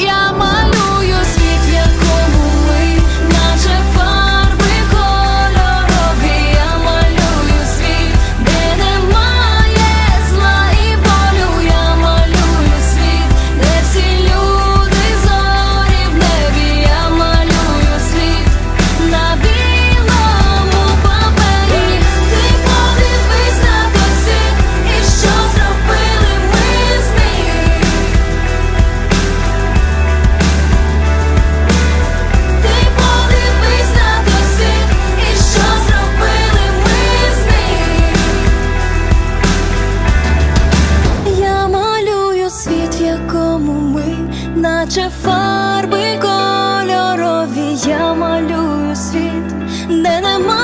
Yama наче фарби кольорові, я малюю світ, де нема.